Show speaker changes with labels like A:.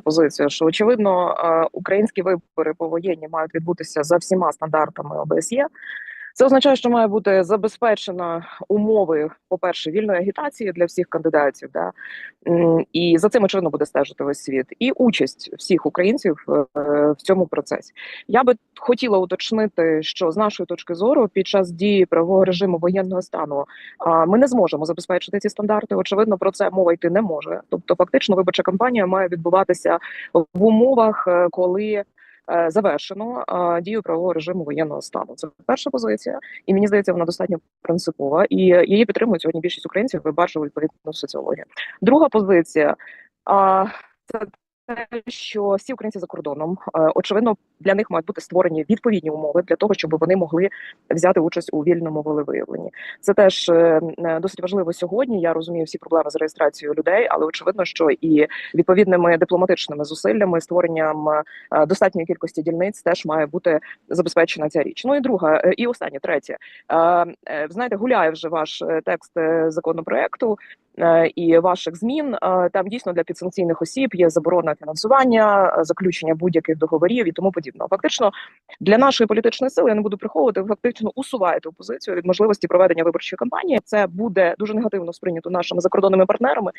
A: позиція, що очевидно е, українські вибори повоєнні мають відбутися за всіма стандартами ОБСЄ. Це означає, що має бути забезпечено умови, по-перше, вільної агітації для всіх кандидатів, да і за цим очевидно буде стежити весь світ, і участь всіх українців е, в цьому процесі. Я би хотіла уточнити, що з нашої точки зору, під час дії правового режиму воєнного стану ми не зможемо забезпечити ці стандарти. Очевидно, про це мова йти не може. Тобто, фактично, виборча кампанія має відбуватися в умовах, е, коли завершено е, дію правового режиму воєнного стану. Це перша позиція, і мені здається, вона достатньо принципова. І е, її підтримують сьогодні більшість українців. Ви бачили відповідну соціологію. Друга позиція. Це що всі українці за кордоном е, очевидно для них мають бути створені відповідні умови для того, щоб вони могли взяти участь у вільному волевиявленні. Це теж е, досить важливо сьогодні. Я розумію всі проблеми з реєстрацією людей, але очевидно, що і відповідними дипломатичними зусиллями, створенням е, достатньої кількості дільниць теж має бути забезпечена ця річ. Ну і друга, і останнє, третє. Знаєте, гуляє вже ваш текст законопроекту і ваших змін. Е, Там дійсно для підсанкційних осіб є заборона фінансування, е, заключення будь-яких договорів і тому подібного. Фактично для нашої політичної сили я не буду приховувати. Фактично усуваєте опозицію від можливості проведення виборчої кампанії. Це буде дуже негативно сприйнято нашими закордонними партнерами.